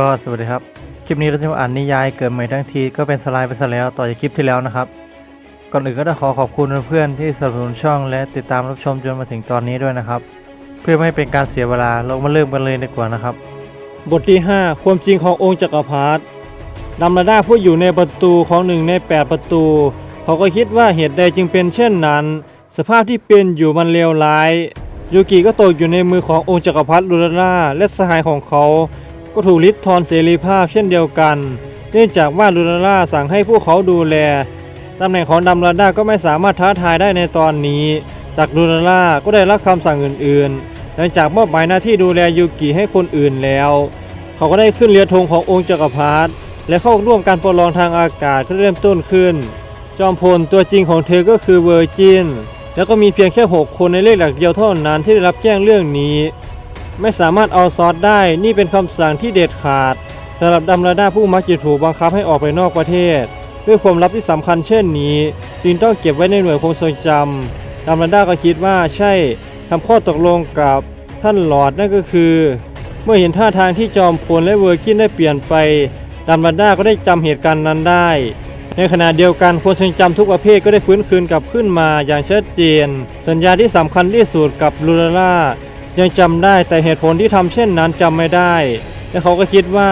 ก็สวัสดีครับ คลิปนี้เราจะมาอ่านนิยายเกิดใหม่ทั้งทีก็เป็นสไลด์ไปซะแล้วต่อจากคลิปที่แล้วนะครับ ก่อนอื่นก็ต้องขอขอบคุณเพื่อนที่สนับสนุนช่องและติดตามรับชมจนมาถึงตอนนี้ด้วยนะครับ เพื่อไม่ให้เป็นการเสียเวลาเรามาเริ่มกันเลยดีกว่านะครับ บทที่ 5 ความจริงขององค์จักรพรรดิดัมราดาผู้อยู่ในประตูของหนึ่งใน 8 ประตู เขาก็คิดว่าเหตุใดจึงเป็นเช่นนั้น สภาพที่เป็นอยู่มันเลวร้ายยูกิก็ตกอยู่ในมือขององค์จักรพรรดิลูราล่าและสหายของเขา ก็ถูกลิดทอนเสรีภาพเช่นเดียวกัน เนื่องจากว่าลูราล่าสั่งให้พวกเขาดูแลตำแหน่งของดัมราดาก็ไม่สามารถท้าทายได้ในตอนนี้ จากลูราล่าก็ได้รับคำสั่งอื่นๆ หลังจากมอบหมายหน้าที่ดูแลยูกิให้คนอื่นแล้ว เขาก็ได้ขึ้นเรือธงขององค์จักรพรรดิและเข้าร่วมการประลองทางอากาศก็เริ่มต้นขึ้น จอมพลตัวจริงของเธอก็คือเวอร์จินแล้วก็มีเพียงแค่ 6 คนในเลขหลักเดียวเท่านั้นที่ได้รับแจ้งเรื่องนี้ ไม่สามารถเอาซอสได้ นี่เป็นคำสั่งที่เด็ดขาดสำหรับดัมราดาผู้มักจะถูกบังคับให้ออกไปนอกประเทศ ด้วยความลับที่สำคัญเช่นนี้ จึงต้องเก็บไว้ในหน่วยคงทรงจำดัมราดาก็คิดว่าใช่ทำข้อตกลงกับท่านหลอดนั่นก็คือ เมื่อเห็นท่าทางที่จอมพลและเวอร์กินได้เปลี่ยนไปดัมบันดาก็ได้จำเหตุการณ์นั้นได้ ในขณะเดียวกันคนทรงจำทุกประเภทก็ได้ฟื้นคืนกลับขึ้นมาอย่างชัดเจน สัญญาที่สำคัญที่สุดกับลูลาล่า ยังจำได้แต่เหตุผลที่ทำเช่นนั้นจำไม่ได้ และเขาก็คิดว่า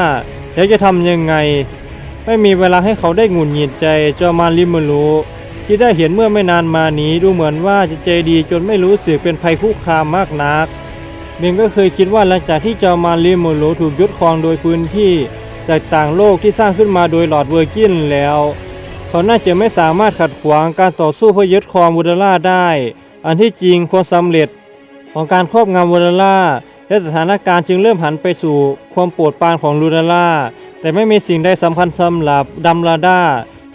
แล้วจะทำยังไง ไม่มีเวลาให้เขาได้หงุดหงิดใจจอมานลิมูรุที่ได้เห็นเมื่อไม่นานมานี้ดูเหมือนว่าจะใจดีจนไม่รู้สึกเป็นภัยคุกคามมากนักเบนก็เคยคิดว่าหลังจากที่จอมานลิมูรุถูกยึดครองโดยพื้นที่จากต่างโลกที่สร้างขึ้นมาโดยหลอร์ดเวอร์กินแล้ว เขาน่าจะไม่สามารถขัดขวางการต่อสู้เพื่อยึดครองวูดาล่าได้ อันที่จริงความสำเร็จ ของการครอบงำวูดาล่าและสถานการณ์จึงเริ่มหันไปสู่ความปรดปานของลูดาล่าแต่ไม่มีสิ่งใดสำคัญสำหรับดัมราดา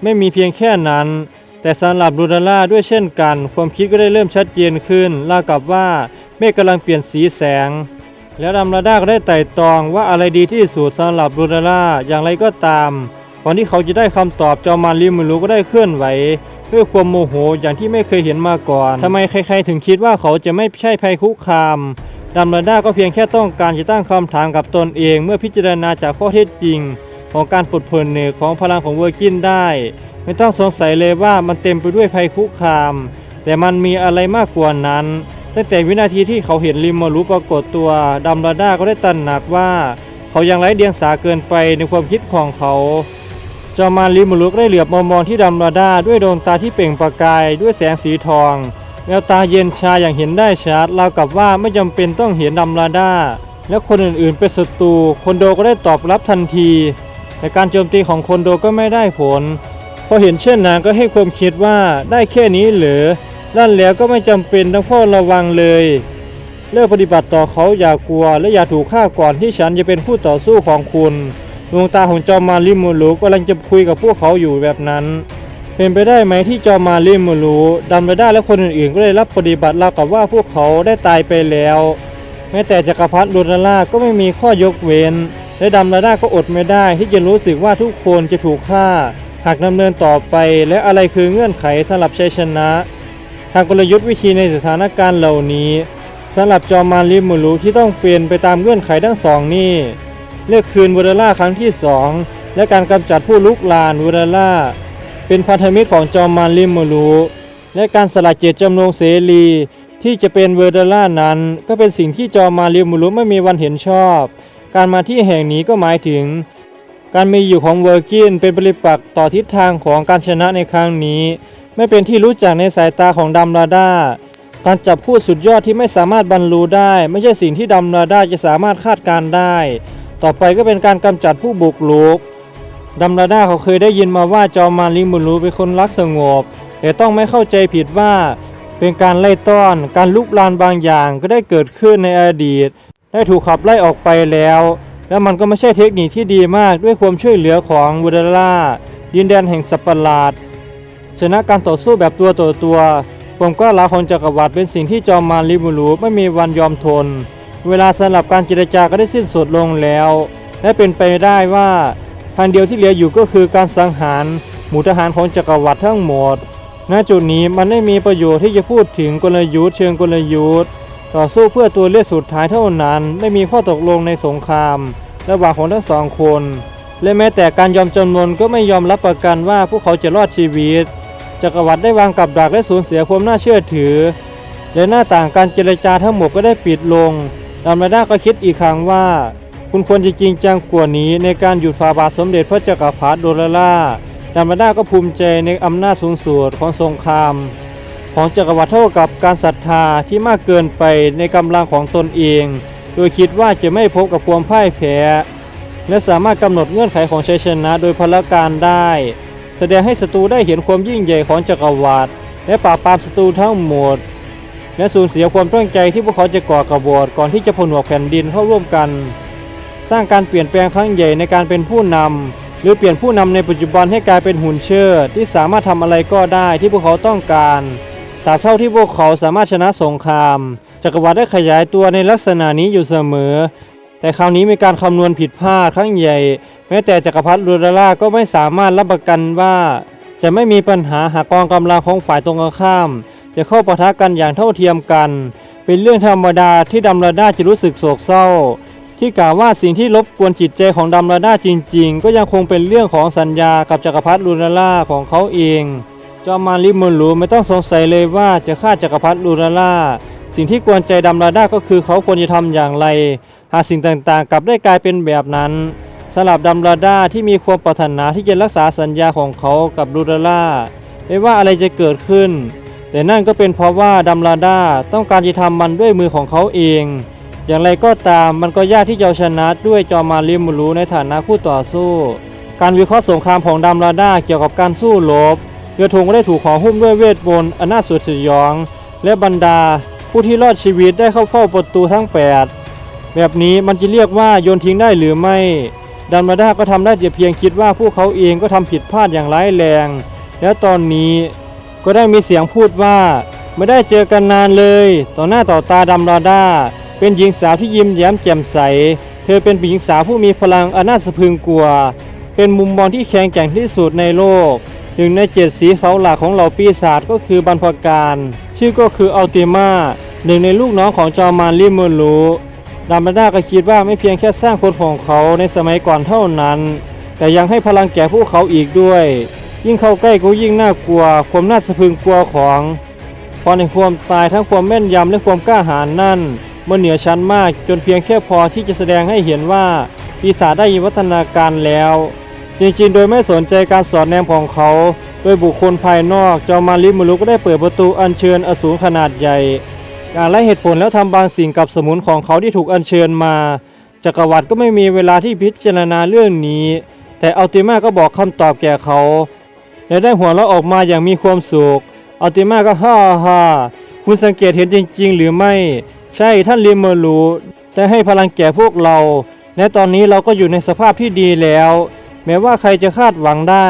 ไม่มีเพียงแค่นั้น แต่สำหรับลูดาล่าด้วยเช่นกัน ความคิดก็ได้เริ่มชัดเจนขึ้นรากับว่าเมฆกำลังเปลี่ยนสีแสง แล้วดัมราดาก็ได้ไต่ตรองว่าอะไรดีที่สุดสำหรับลูดาล่าอย่างไรก็ตามก่อนที่เขาจะได้คำตอบจอมานลิมูรุก็ได้เคลื่อนไหว ด้วยความโมโหอย่างที่ไม่เคยเห็นมาก่อน ทำไมใครๆถึงคิดว่าเขาจะไม่ใช่ภัยคุกคามดัมราดาก็เพียงแค่ต้องการจะตั้งคำถามกับตนเอง เมื่อพิจารณาจากข้อเท็จจริง ของการปลดเปลื้อนเหนือของพลังของเวอร์กินได้ ไม่ต้องสงสัยเลยว่ามันเต็มไปด้วยภัยคุกคาม แต่มันมีอะไรมากกว่านั้น ตั้งแต่วินาทีที่เขาเห็นลิมมารุปรากฏตัวดัมราดาก็ได้ตระหนักว่า เขายังไร้เดียงสาเกินไปในความคิดของเขา จอมานลิมูลุกได้เหลือบมามองที่ดัมราดาด้วยดวงตาที่เปล่งประกายด้วยแสงสีทองแววตาเย็นชาอย่างเห็นได้ชัดราวกับว่าไม่จำเป็นต้องเห็นดัมราดาและคนอื่นๆเป็นศัตรูคนโดก็ได้ตอบรับทันที แต่การโจมตีของคนโดก็ไม่ได้ผลพอเห็นเช่นนั้นก็ให้ความคิดว่าได้แค่นี้เหรือนั่นแล้วก็ไม่จำเป็นต้องเฝ้าระวังเลยเลิกปฏิบัติต่อเขาอย่ากลัวและอย่าถูกฆ่าก่อนที่ฉันจะเป็นผู้ต่อสู้ของคุณ ดวงตาของจอมมารลิมูรุกำลังจะคุยกับพวกเขาอยู่แบบนั้น เป็นไปได้ไหมที่จอมมารลิมูรุดัมเบด้าและคนอื่นๆ ก็ได้รับปฏิบัติราวกับว่าพวกเขาได้ตายไปแล้ว แม้แต่จักรพรรดิลูนาล่าก็ไม่มีข้อยกเว้น และดัมเบด้าก็อดไม่ได้ที่จะรู้สึกว่าทุกคนจะถูกฆ่า หากดำเนินต่อไปและอะไรคือเงื่อนไขสำหรับชัยชนะ ทางกลยุทธ์วิธีในสถานการณ์เหล่านี้สำหรับจอมมารลิมูรุที่ต้องเปลี่ยนไปตามเงื่อนไขทั้งสองนี่ เลือกคืนวูดล่าครั้งที่สองและการกำจัดผู้ลุกลานวูดล่า เป็นพันธมิตรของจอมมารลิมูรุและการสละเจตจำนงเสรีที่จะเป็นเวอร์ดล่านั้น ก็เป็นสิ่งที่จอมมาริมูรุไม่มีวันเห็นชอบ การมาที่แห่งนี้ก็หมายถึง การมีอยู่ของเวอร์กินเป็นปริปักษ์ต่อทิศทางของการชนะในครั้งนี้ ไม่เป็นที่รู้จักในสายตาของดัมราดาการจับคู่สุดยอดที่ไม่สามารถบรรลุได้ ไม่ใช่สิ่งที่ดัมราดาจะสามารถคาดการได้ ต่อไปก็เป็นการกำจัดผู้บุกรุกดัมราดาเขาเคยได้ยินมาว่าจอมารลิมูรุเป็นคนรักสงบ แต่ต้องไม่เข้าใจผิดว่า เป็นการไล่ต้อน การลุกลานบางอย่างก็ได้เกิดขึ้นในอดีต ได้ถูกขับไล่ออกไปแล้ว และมันก็ไม่ใช่เทคนิคที่ดีมากด้วยความช่วยเหลือของวูดาล่าดินแดนแห่งสัตว์ปหลาดชนะการต่อสู้แบบตัวต่อตัวความก็ลาหาญของจักรวรรดิเป็นสิ่งที่จอมมารลิบูรูไม่มีวันยอมทน เวลาสำหรับการเจรจาก็ได้สิ้นสุดลงแล้ว และเป็นไปได้ว่าทางเดียวที่เหลืออยู่ก็คือการสังหารหมู่ทหารของจักรวรรดิทั้งหมด ณ จุดนี้มันไม่มีประโยชน์ที่จะพูดถึงกลยุทธ์เชิงกลยุทธ์ ต่อสู้เพื่อตัวเลือกสุดท้ายเท่านั้น ไม่มีข้อตกลงในสงคราม ระหว่างของทั้งสองคน และแม้แต่การยอมจำนนก็ไม่ยอมรับประกันว่าพวกเขาจะรอดชีวิต จักรวรรดิได้วางกับดักและสูญเสียความน่าเชื่อถือ และหน้าต่างการเจรจาทั้งหมดก็ได้ปิดลง ดามาด้าก็คิดอีกครั้งว่า คุณควรจะจริงจังกว่านี้ในการหยุดฝ่าบาทสมเด็จพระจักรพรรดิโดลล่าดามาด้าก็ภูมิใจในอำนาจสูงสุดของสงคราม ของจักรวรรดิเท่ากับการศรัทธาที่มากเกินไปในกำลังของตนเอง โดยคิดว่าจะไม่พบกับความพ่ายแพ้และสามารถกำหนดเงื่อนไขของชัยชนะโดยพละการได้ แสดงให้ศัตรูได้เห็นความยิ่งใหญ่ของจักรวรรดิและปราบปรามศัตรูทั้งหมด และสูญเสียความตั้งใจที่พวกเขาจะก่อกบฏก่อนที่จะผนวกแผ่นดินเข้าร่วมกัน สร้างการเปลี่ยนแปลงครั้งใหญ่ในการเป็นผู้นำหรือเปลี่ยนผู้นำในปัจจุบันให้กลายเป็นหุ่นเชิดที่สามารถทำอะไรก็ได้ที่พวกเขาต้องการตราบเท่าที่พวกเขาสามารถชนะสงคราม จักรวรรดิได้ขยายตัวในลักษณะนี้อยู่เสมอ แต่คราวนี้มีการคำนวณผิดพลาดครั้งใหญ่ แม้แต่จักรพรรดิลูดาล่าก็ไม่สามารถรับประกันว่า จะไม่มีปัญหาหากกองกำลังของฝ่ายตรงข้าม จะเข้าปะทะกันอย่างเท่าเทียมกัน เป็นเรื่องธรรมดาที่ดัมราดาจะรู้สึกโศกเศร้า ที่กล่าวว่าสิ่งที่รบกวนจิตใจของดัมราดาจริง ๆ ก็ยังคงเป็นเรื่องของสัญญากับจักรพรรดิลูนาล่าของเขาเองจอมมารลิมุนลูไม่ต้องสงสัยเลยว่าจะฆ่าจักรพรรดิลูนาล่าสิ่งที่กวนใจดัมราดาก็คือเขาควรจะทำอย่างไร หากสิ่งต่างๆกลับได้กลายเป็นแบบนั้นสำหรับดัมราดาที่มีความปรารถนาที่จะรักษาสัญญาของเขากับลูนาล่าไม่ว่าอะไรจะเกิดขึ้น แต่นั่นก็เป็นเพราะว่าดัมราดาต้องการจะทำมันด้วยมือของเขาเอง อย่างไรก็ตามมันก็ยากที่จะชนะด้วยจอมารลิมูรูในฐานะคู่ต่อสู้ การวิเคราะห์สงครามของดัมราดาเกี่ยวกับการสู้รบเรือธงก็ได้ถูกห่อหุ้มด้วยเวทมนต์อนาสยดสยอง และบรรดาผู้ที่รอดชีวิตได้เข้าเฝ้าประตูทั้ง 8 แบบนี้มันจะเรียกว่าโยนทิ้งได้หรือไม่ดันมาดาก็ทำได้แต่เพียงคิดว่าพวกเขาเองก็ทำผิดพลาดอย่างร้ายแรง แล้วตอนนี้ ก็ได้มีเสียงพูดว่า ไม่ได้เจอกันนานเลย ต่อหน้าต่อตาดัมราด้าเป็นหญิงสาวที่ยิ้มแย้มแจ่มใส เธอเป็นหญิงสาวผู้มีพลังอันน่าสะพรึงกลัว เป็นมุมมองที่แข็งแกร่งที่สุดในโลกหนึ่งในเจ็ดสีเสาหลักของเหล่าปีศาจก็คือบรรพการ ชื่อก็คืออัลติมาหนึ่งในลูกน้องของจอมารลิมูรูดัมเบด้าก็คิดว่าไม่เพียงแค่สร้างคนของเขาในสมัยก่อนเท่านั้น แต่ยังให้พลังแก่พวกเขาอีกด้วย ยิ่งเข้าใกล้ก็ยิ่งน่ากลัว ความน่าสะพึงกลัวของพอในความตายทั้งความแม่นยำและความกล้าหาญนั่นมันเหนือชั้นมากจนเพียงแค่พอที่จะแสดงให้เห็นว่าปีศาจได้วิวัฒนาการแล้ว จริงๆ โดยไม่สนใจการสอนแนมของเขา โดยบุคคลภายนอกจอมมาริมุลุก็ได้เปิดประตูอัญเชิญอสูรขนาดใหญ่การไล่เหตุผลแล้วทำบางสิ่งกับสมุนของเขาที่ถูกอัญเชิญมาจักรวรรดิก็ไม่มีเวลาที่พิจารณาเรื่องนี้ แต่อัลติมาก็บอกคำตอบแก่เขา และได้หัวเราะออกมาอย่างมีความสุขอัลติมาก็ฮ่าฮ่าคุณสังเกตเห็นจริง ๆ หรือไม่ ใช่ท่านลิมเมอรูได้ให้พลังแก่พวกเรา และตอนนี้เราก็อยู่ในสภาพที่ดีแล้ว แม้ว่าใครจะคาดหวังได้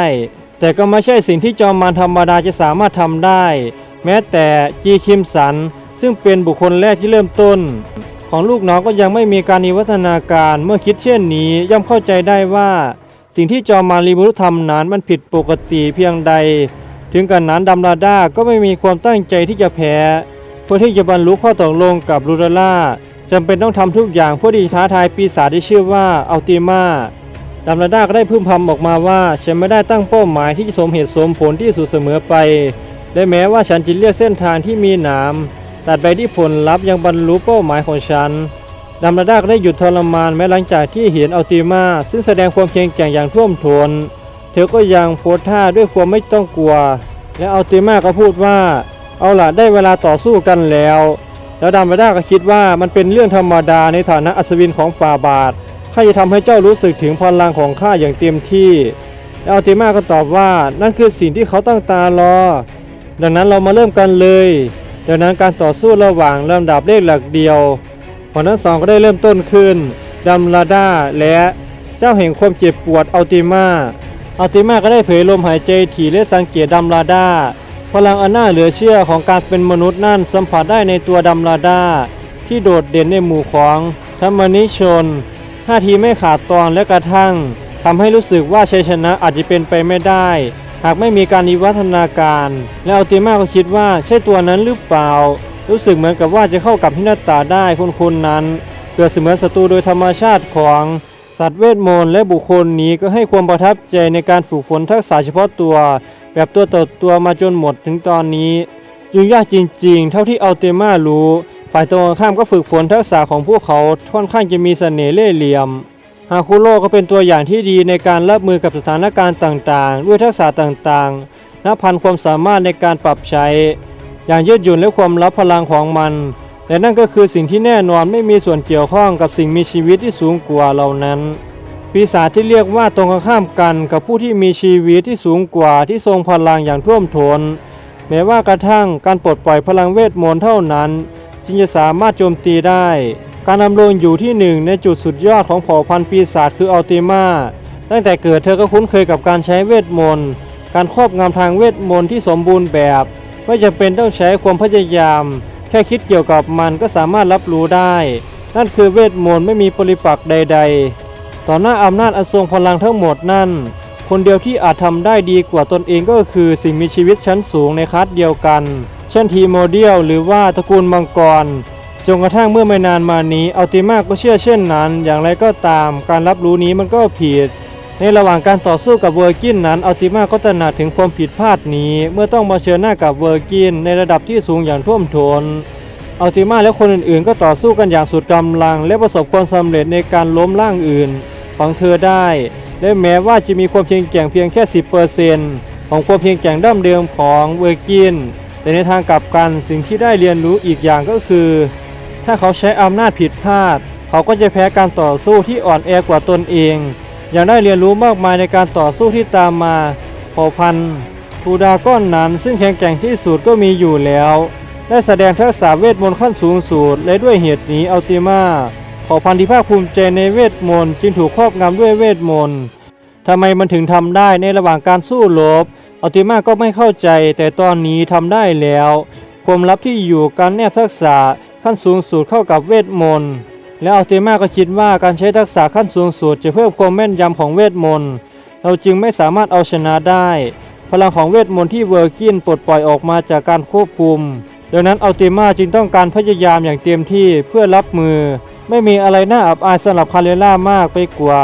แต่ก็ไม่ใช่สิ่งที่จอมมารธรรมดาจะสามารถทำได้ แม้แต่จีคิมสัน ซึ่งเป็นบุคคลแรกที่เริ่มต้น ของลูกน้องก็ยังไม่มีการนิวัฒนาการเมื่อคิดเช่นนี้ย่อมเข้าใจได้ว่า สิ่งที่จอมมารีบุรุทำนั้นมันผิดปกติเพียงใด ถึงกันนั้นดัมราด้าก็ไม่มีความตั้งใจที่จะแพ้เพื่อที่จะบรรลุข้อตกลงกับลูดาล่าจำเป็นต้องทำทุกอย่างเพื่อที่ท้าทายปีศาจที่ชื่อว่าอัลติมาดัมราด้าก็ได้พึมพำออกมาว่าฉันไม่ได้ตั้งเป้าหมายที่จะสมเหตุสมผลที่สุดเสมอไป และแม้ว่าฉันจะเลือกเส้นทางที่มีหนามตัดไปที่ผลลัพธ์ยังบรรลุเป้าหมายของฉัน ดัมราดาก็ได้หยุดทรมานแม้หลังจากที่เห็นอัลติมา ซึ่งแสดงความเพียงแกร่งอย่างท่วมท้นเธอก็ยังโพสท่าด้วยความไม่ต้องกลัว และอัลติมาก็พูดว่า เอาล่ะได้เวลาต่อสู้กันแล้ว แล้วดัมราดาก็คิดว่ามันเป็นเรื่องธรรมดาในฐานะอัศวินของฝ่าบาทข้าจะทำให้เจ้ารู้สึกถึงพลังของข้าอย่างเต็มที่แล้วอัลติมาก็ตอบว่านั่นคือสิ่งที่เขาตั้งตารอ ดังนั้นเรามาเริ่มกันเลยดังนั้นการต่อสู้ระหว่างลำดับเลขหลักเดียว ผลทั้งสองก็ได้เริ่มต้นขึ้นดัมลาดาและเจ้าแห่งความเจ็บปวดอัลติมาอัลติมาก็ได้เผยลมหายใจถี่และสังเกตดัมลาดาพลังอันน่าเหลือเชื่อของการเป็นมนุษย์นั่นสัมผัสได้ในตัวดัมลาดาที่โดดเด่นในหมู่ของธรรมนิชนท่าทีไม่ขาดตอนและกระทั่งทำให้รู้สึกว่าชัยชนะอาจจะเป็นไปไม่ได้ หากไม่มีการวิวัฒนาการ และอัลติมาก็คิดว่าใช่ตัวนั้นหรือเปล่า รู้สึกเหมือนกับว่าจะเข้ากับฮินาตาได้คนๆนั้นเปรียบเสมือนศัตรูโดยธรรมชาติของสัตว์เวทมนต์และบุคคลนี้ก็ให้ความประทับใจในการฝึกฝนทักษะเฉพาะตัว แบบตัวต่อตัวมาจนหมดถึงตอนนี้ยุ่งยากจริงๆ เท่าที่เอาเตมารู้ ฝ่ายตรงข้ามก็ฝึกฝนทักษะของพวกเขาค่อนข้างจะมีเสน่ห์เล่ห์เหลี่ยมฮาคุโร่ก็เป็นตัวอย่างที่ดีในการรับมือกับสถานการณ์ต่างๆ ด้วยทักษะต่างๆนับพันความสามารถในการปรับใช้ อย่างยืดหยุ่นและความลับพลังของมันและนั่นก็คือสิ่งที่แน่นอนไม่มีส่วนเกี่ยวข้องกับสิ่งมีชีวิตที่สูงกว่าเหล่านั้น ปีศาจที่เรียกว่าตรงข้ามกันกับผู้ที่มีชีวิตที่สูงกว่าที่ทรงพลังอย่างท่วมท้นแม้ว่ากระทั่งการปลดปล่อยพลังเวทมนต์เท่านั้น จึงจะสามารถโจมตีได้ การดำรงอยู่ที่หนึ่งในจุดสุดยอดของเผ่าพันธุ์ปีศาจคืออัลติมาตั้งแต่เกิดเธอก็คุ้นเคยกับการใช้เวทมนต์การครอบงำทางเวทมนต์ที่สมบูรณ์แบบ ไม่จำเป็นต้องใช้ความพยายาม แค่คิดเกี่ยวกับมันก็สามารถรับรู้ได้ นั่นคือเวทมนต์ไม่มีปริปักษ์ใด ๆ ต่อหน้าอำนาจอันทรงพลังทั้งหมดนั่น คนเดียวที่อาจทำได้ดีกว่าตนเองก็คือสิ่งมีชีวิตชั้นสูงในคลาสเดียวกัน เช่นทีโมเดียลหรือว่าตระกูลมังกรจนกระทั่งเมื่อไม่นานมานี้อัลติมาก็เชื่อเช่นนั้น อย่างไรก็ตาม การรับรู้นี้มันก็ผิด ในระหว่างการต่อสู้กับเวอร์กินนั้นอัลติมาก็ตระหนักถึงความผิดพลาดนี้ เมื่อต้องมาเชิญหน้ากับเวอร์กินในระดับที่สูงอย่างท่วมท้นอัลติมาและคนอื่นๆ ก็ต่อสู้กันอย่างสุดกำลัง และประสบความสำเร็จในการล้มร่างอื่น ของเธอได้ และแม้ว่าจะมีความเพียงแกร่งเพียงแค่ 10%ของความเพียงแกร่งดั้มเดิมของเวอร์กิน แต่ในทางกลับกันสิ่งที่ได้เรียนรู้อีกอย่างก็คือ ถ้าเขาใช้อำนาจผิดพลาด เขาก็จะแพ้การต่อสู้ที่อ่อนแอกว่าตนเอง ยังได้เรียนรู้มากมายในการต่อสู้ที่ตามมาเผ่าพันธุ์ทูดาก้อนนั้น ซึ่งแข็งแกร่งที่สุดก็มีอยู่แล้ว ได้แสดงทักษะเวทมนต์ขั้นสูงสุดและด้วยเหตุนี้อัลติมาเผ่าพันธุ์ที่ภาคภูมิใจในเวทมนต์จึงถูกครอบงำด้วยเวทมนต์ทำไมมันถึงทำได้ในระหว่างการสู้รบอัลติมาก็ไม่เข้าใจแต่ตอนนี้ทำได้แล้วความลับที่อยู่การแนบทักษะขั้นสูงสุดเข้ากับเวทมนต์ และอัลติมาก็คิดว่าการใช้ทักษะขั้นสูงสุดจะเพิ่มความแม่นยำของเวทมนต์ เราจึงไม่สามารถเอาชนะได้ พลังของเวทมนต์ที่เวอร์กินปลดปล่อยออกมาจากการควบคุม ดังนั้นอัลติมาจึงต้องการพยายามอย่างเต็มที่เพื่อรับมือ ไม่มีอะไรน่าอับอายสำหรับคาเรล่ามากไปกว่า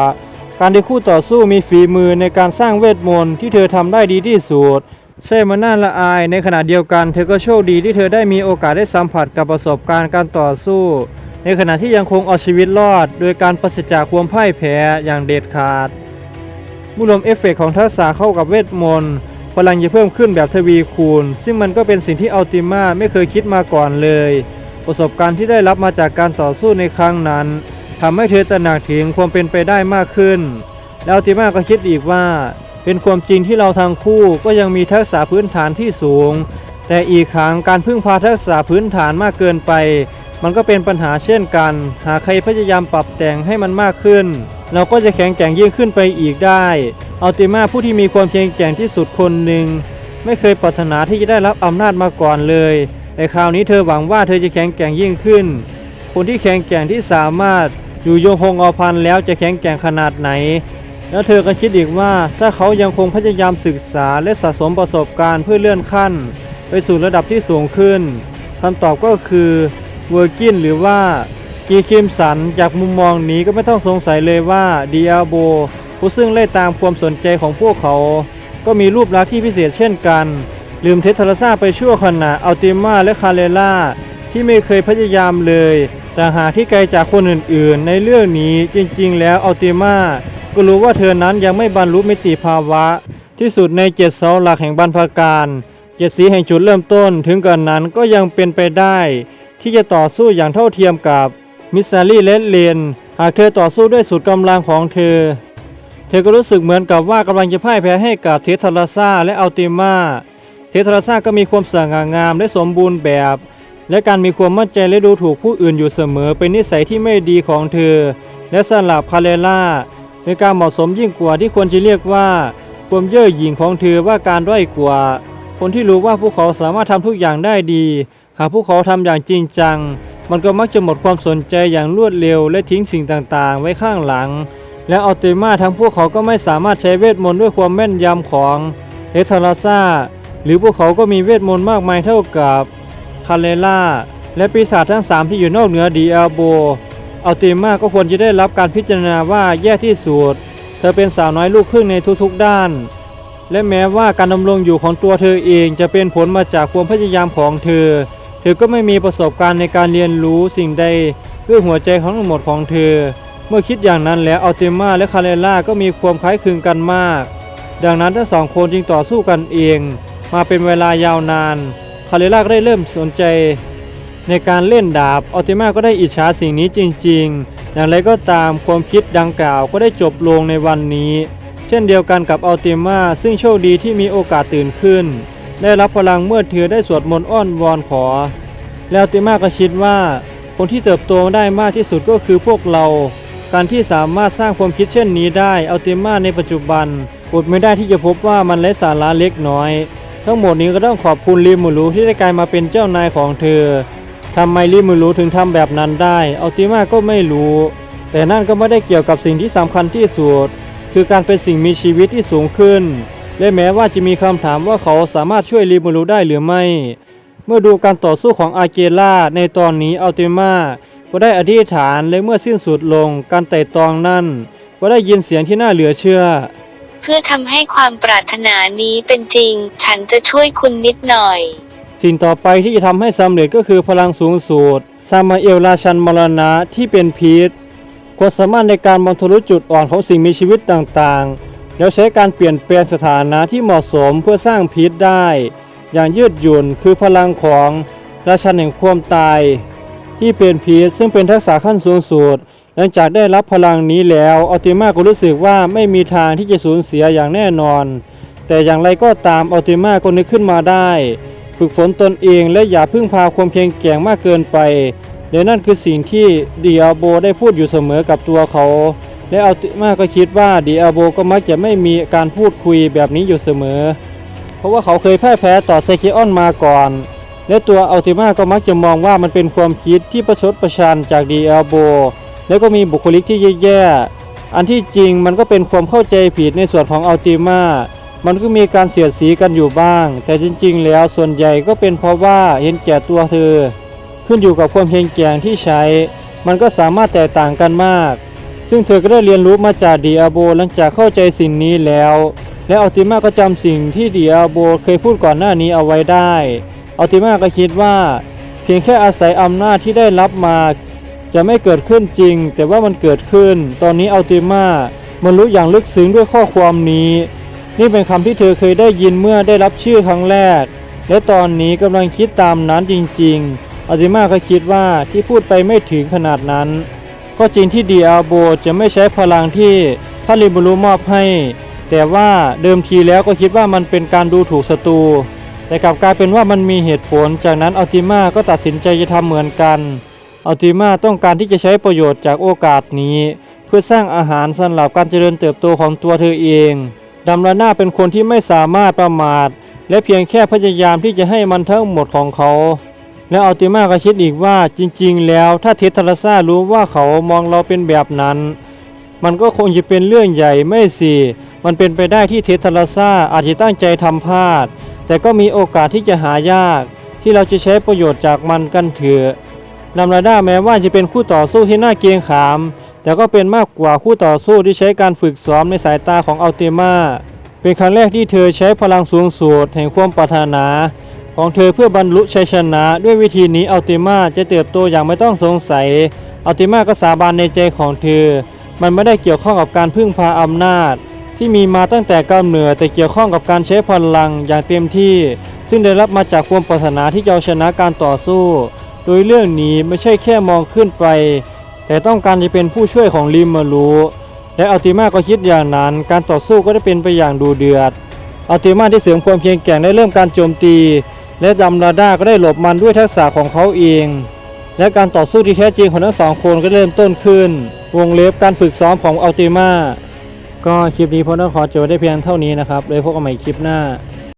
การที่คู่ต่อสู้มีฝีมือในการสร้างเวทมนต์ที่เธอทำได้ดีที่สุดใช่มันน่าละอายในขณะเดียวกัน เธอก็โชคดีที่เธอได้มีโอกาสได้สัมผัสกับประสบการณ์การต่อสู้ ในขณะที่ยังคงเอาชีวิตรอด โดยการปราศจากความพ่ายแพ้อย่างเด็ดขาดมุรวมเอฟเฟกต์ของทักษะเข้ากับเวทมนต์พลังจะเพิ่มขึ้นแบบทวีคูณ ซึ่งมันก็เป็นสิ่งที่อัลติมาไม่เคยคิดมาก่อนเลย ประสบการณ์ที่ได้รับมาจากการต่อสู้ในครั้งนั้นทำให้เธอตระหนักถึงความเป็นไปได้มากขึ้น แล้วอัลติมาก็คิดอีกว่า เป็นความจริงที่เราทั้งคู่ก็ยังมีทักษะพื้นฐานที่สูง แต่อีกครั้งการพึ่งพาทักษะพื้นฐานมากเกินไป มันก็เป็นปัญหาเช่นกัน หากใครพยายามปรับแต่งให้มันมากขึ้น เราก็จะแข็งแกร่งยิ่งขึ้นไปอีกได้อัลติมาผู้ที่มีความแข็งแกร่งที่สุดคนหนึ่งไม่เคยปรารถนาที่จะได้รับอำนาจมาก่อนเลย แต่คราวนี้เธอหวังว่าเธอจะแข็งแกร่งยิ่งขึ้น คนที่แข็งแกร่งที่สามารถอยู่ยงคงอพันแล้วจะแข็งแกร่งขนาดไหน แล้วเธอก็คิดอีกว่าถ้าเขายังคงพยายามศึกษาและสะสมประสบการณ์เพื่อเลื่อนขั้น ไปสู่ระดับที่สูงขึ้นคำตอบก็คือ เวอร์กินหรือว่ากีคิมสันจากมุมมองนี้ก็ไม่ต้องสงสัยเลยว่าดิอาโบผู้ซึ่งไล่ตามความสนใจของพวกเขา ก็มีรูปลักษณ์ที่พิเศษเช่นกัน ลืมเทสทาราซาไปชั่วขณะอัลติมาและคาเรล่าที่ไม่เคยพยายามเลยแต่หากที่ไกลจากคนอื่นๆ ในเรื่องนี้จริงๆ แล้วอัลติมาก็รู้ว่าเธอนั้นยังไม่บรรลุมิติภาวะ ที่สุดในเจ็ดเสาหลักแห่งบรรพการเจ็ดสีแห่งจุดเริ่มต้น ถึงกันนั้นก็ยังเป็นไปได้ ที่จะต่อสู้อย่างเท่าเทียมกับมิสซารีและเลนหากเธอต่อสู้ด้วยสุดกำลังของเธอ เธอก็รู้สึกเหมือนกับว่ากำลังจะพ่ายแพ้ให้กับเททาราซาและอัลติมาเททาราซาก็มีความสง่างามและสมบูรณ์แบบ และการมีความมั่นใจและดูถูกผู้อื่นอยู่เสมอเป็นนิสัยที่ไม่ดีของเธอ และสลับคาเรล่าเป็นการเหมาะสมยิ่งกว่าที่ควรจะเรียกว่าความเย่อหยิ่งของเธอว่าการด้อยกว่า คนที่รู้ว่าพวกเขาสามารถทำทุกอย่างได้ดี หากพวกเขาทำอย่างจริงจัง มันก็มักจะหมดความสนใจอย่างรวดเร็วและทิ้งสิ่งต่างๆ ไว้ข้างหลัง และอัลติมาทั้งพวกเขาก็ไม่สามารถใช้เวทมนต์ด้วยความแม่นยำของเอทาราซาหรือพวกเขาก็มีเวทมนต์มากมายเท่ากับคาเลล่าและปีศาจทั้งสามที่อยู่นอกเหนือดีอาโบอัลติมาก็ควรจะได้รับการพิจารณาว่าแย่ที่สุด เธอเป็นสาวน้อยลูกครึ่งในทุกๆด้าน และแม้ว่าการดำรงอยู่ของตัวเธอเองจะเป็นผลมาจากความพยายามของเธอ เธอก็ไม่มีประสบการณ์ในการเรียนรู้สิ่งใดด้วยหัวใจของทั้งหมดของเธอ เมื่อคิดอย่างนั้นแล้วอัลติมาและคาเรล่าก็มีความคล้ายคลึงกันมาก ดังนั้นทั้งสองคนจึงต่อสู้กันเอง มาเป็นเวลายาวนาน คาเรล่าก็ได้เริ่มสนใจ ในการเล่นดาบอัลติมาก็ได้อิจฉาสิ่งนี้จริง ๆ อย่างไรก็ตามความคิดดังกล่าวก็ได้จบลงในวันนี้ เช่นเดียวกันกับอัลติมาซึ่งโชคดีที่มีโอกาสตื่นขึ้น ได้รับพลังเมื่อเธอได้สวดมนต์อ้อนวอนขอ แล้วติมาก็คิดว่า คนที่เติบโตได้มากที่สุดก็คือพวกเรา การที่สามารถสร้างความคิดเช่นนี้ได้เอัลติมาในปัจจุบันอดไม่ได้ที่จะพบว่ามันไร้สาระเล็กน้อย ทั้งหมดนี้ก็ต้องขอบคุณลิมูรูที่ได้กลายมาเป็นเจ้านายของเธอทำไมลิมูรูถึงทำแบบนั้นได้เอัลติมาก็ไม่รู้ แต่นั่นก็ไม่ได้เกี่ยวกับสิ่งที่สำคัญที่สุดคือการเป็นสิ่งมีชีวิตที่สูงขึ้น และแม้ว่าจะมีคำถามว่าเขาสามารถช่วยลิมูรูได้หรือไม่ เมื่อดูการต่อสู้ของอาเกล่าในตอนนี้อัลติมาก็ได้อธิษฐานและเมื่อสิ้นสุดลงการไต่ตรองนั่น ก็ได้ยินเสียงที่น่าเหลือเชื่อ เพื่อทำให้ความปรารถนานี้เป็นจริง ฉันจะช่วยคุณนิดหน่อย สิ่งต่อไปที่จะทำให้สำเร็จก็คือพลังสูงสุดซามาเอลราชันมรณะที่เป็นพีชความสามารถในการมองทะลุจุดอ่อนของสิ่งมีชีวิตต่างๆ แล้วใช้การเปลี่ยนแปลงสถานะที่เหมาะสมเพื่อสร้างพีชได้ อย่างยืดหยุ่นคือพลังของราชันแห่งความตาย ที่เป็นพีชซึ่งเป็นทักษะขั้นสูงสุดหลังจากได้รับพลังนี้แล้วอัลติมาก็รู้สึกว่าไม่มีทางที่จะสูญเสียอย่างแน่นอน แต่อย่างไรก็ตามอัลติมาก็นึกขึ้นมาได้ ฝึกฝนตนเองและอย่าพึ่งพาความแข็งแกร่งมากเกินไปและนั่นคือสิ่งที่เดิอาโบได้พูดอยู่เสมอกับตัวเขา และอัลติมาก็คิดว่าดิอาโบก็มักจะไม่มีการพูดคุยแบบนี้อยู่เสมอ เพราะว่าเขาเคยแพ่ายแพ้ต่อไซคิออนมาก่อน และตัวอัลติมาก็มักจะมองว่ามันเป็นความคิดที่ประชดประชันจากดิอาโบ แล้วก็มีบุคลิกที่แย่ๆ อันที่จริงมันก็เป็นความเข้าใจผิดในส่วนของอัลติมามันก็มีการเสียดสีกันอยู่บ้าง แต่จริงๆ แล้วส่วนใหญ่ก็เป็นเพราะว่าเห็นแก่ตัวเธอ ขึ้นอยู่กับความเพียงแกร่งที่ใช้ มันก็สามารถแตกต่างกันมาก ซึ่งเธอก็ได้เรียนรู้มาจากดิอาโบหลังจากเข้าใจสิ่งนี้แล้ว และอัลติมาก็จำสิ่งที่ดิอาโบเคยพูดก่อนหน้านี้เอาไว้ได้อัลติมาก็คิดว่า เพียงแค่อาศัยอำนาจที่ได้รับมา จะไม่เกิดขึ้นจริง แต่ว่ามันเกิดขึ้น ตอนนี้อัลติมามันรู้อย่างลึกซึ้งด้วยข้อความนี้ นี่เป็นคำที่เธอเคยได้ยินเมื่อได้รับชื่อครั้งแรก และตอนนี้กำลังคิดตามนั้นจริง ๆอัลติมาก็คิดว่าที่พูดไปไม่ถึงขนาดนั้น ก็จริงที่ดีอาโบจะไม่ใช้พลังที่ท่านริบูรุมอบให้ แต่ว่าเดิมทีแล้วก็คิดว่ามันเป็นการดูถูกศัตรู แต่กลับกลายเป็นว่ามันมีเหตุผล จากนั้นอัลติมาก็ตัดสินใจจะทำเหมือนกันอัลติมาต้องการที่จะใช้ประโยชน์จากโอกาสนี้ เพื่อสร้างอาหารสำหรับการเจริญเติบโตของตัวเธอเองดัมราน่าเป็นคนที่ไม่สามารถประมาท และเพียงแค่พยายามที่จะให้มันทั้งหมดของเขา และอัลติมาก็คิดอีกว่าจริงๆ แล้วถ้าเททาราซารู้ว่าเขามองเราเป็นแบบนั้น มันก็คงจะเป็นเรื่องใหญ่ไม่สิมันเป็นไปได้ที่เททาราซาอาจจะตั้งใจทำพลาด แต่ก็มีโอกาสที่จะหายาก ที่เราจะใช้ประโยชน์จากมันกันเถอะนาราดาแม้ว่าจะเป็นคู่ต่อสู้ที่น่าเกรงขาม แต่ก็เป็นมากกว่าคู่ต่อสู้ที่ใช้การฝึกซ้อมในสายตาของอัลติมาเป็นครั้งแรกที่เธอใช้พลังสูงสุดแห่งความปรารถนา ของเธอเพื่อบรรลุชัยชนะ ด้วยวิธีนี้อัลติมาจะเติบโตอย่างไม่ต้องสงสัยอัลติมาก็สาบานในใจของเธอ มันไม่ได้เกี่ยวข้องกับการพึ่งพาอำนาจ ที่มีมาตั้งแต่กำเนิดแต่เกี่ยวข้องกับการใช้พลังอย่างเต็มที่ ซึ่งได้รับมาจากความปรารถนาที่จะชนะการต่อสู้ โดยเรื่องนี้ไม่ใช่แค่มองขึ้นไป แต่ต้องการจะเป็นผู้ช่วยของลิมมารูและอัลติมาก็คิดอย่างนั้น การต่อสู้ก็ได้เป็นไปอย่างดูเดือดอัลติมาได้เสริมความเพียงแกร่งได้เริ่มการโจมตี และดัมราดาก็ได้หลบมันด้วยทักษะของเขาเอง และการต่อสู้ที่แท้จริงของทั้งสองคนก็เริ่มต้นขึ้น วงเล็บการฝึกซ้อมของอัลติมาก็คลิปนี้ผมต้องขอจบได้เพียงเท่านี้นะครับเลยพบกันใหม่คลิปหน้า